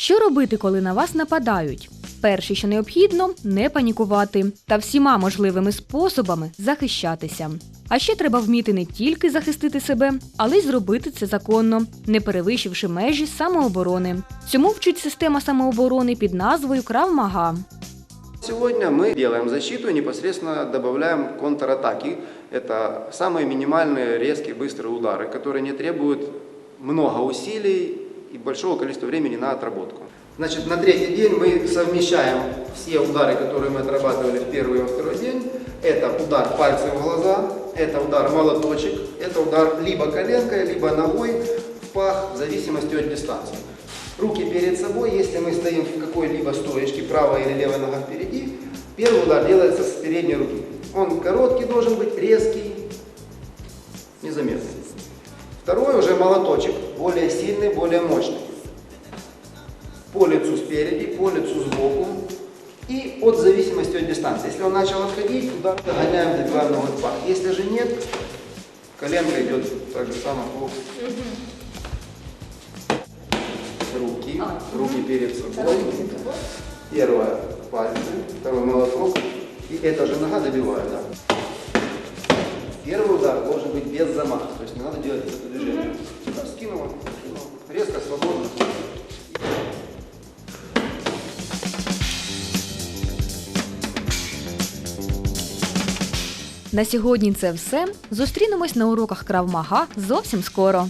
Що робити, коли на вас нападають? Перше, що необхідно, не панікувати та всіма можливими способами захищатися. А ще треба вміти не тільки захистити себе, але й зробити це законно, не перевищивши межі самооборони. Цьому вчить система самооборони під назвою Крав-Мага. Сегодня мы делаем защиту и непосредственно добавляем контратаки. Это самые минимальные, резкие, быстрые удары, которые не требуют много усилий и большого количества времени на отработку. Значит, на третий день мы совмещаем все удары, которые мы отрабатывали в первый и во второй день. Это удар пальцем в глаза, это удар молоточек, это удар либо коленкой, либо ногой в пах, в зависимости от дистанции. Руки перед собой, если мы стоим в какой-либо стоечке, правая или левая нога впереди, первый удар делается с передней руки. Он короткий должен быть, резкий, незаметный. Уже молоточек, более сильный, более мощный. По лицу спереди, по лицу сбоку. И от зависимости от дистанции. Если он начал отходить, удар догоняем, добиваем ногой пах. Если же нет, коленка идет так же само по руки, руки перед собой. Первое пальцы, второй молоток. И эта же нога добивает, да. Первый удар должен быть На сьогодні це все. Зустрінемось на уроках Крав-Мага зовсім скоро.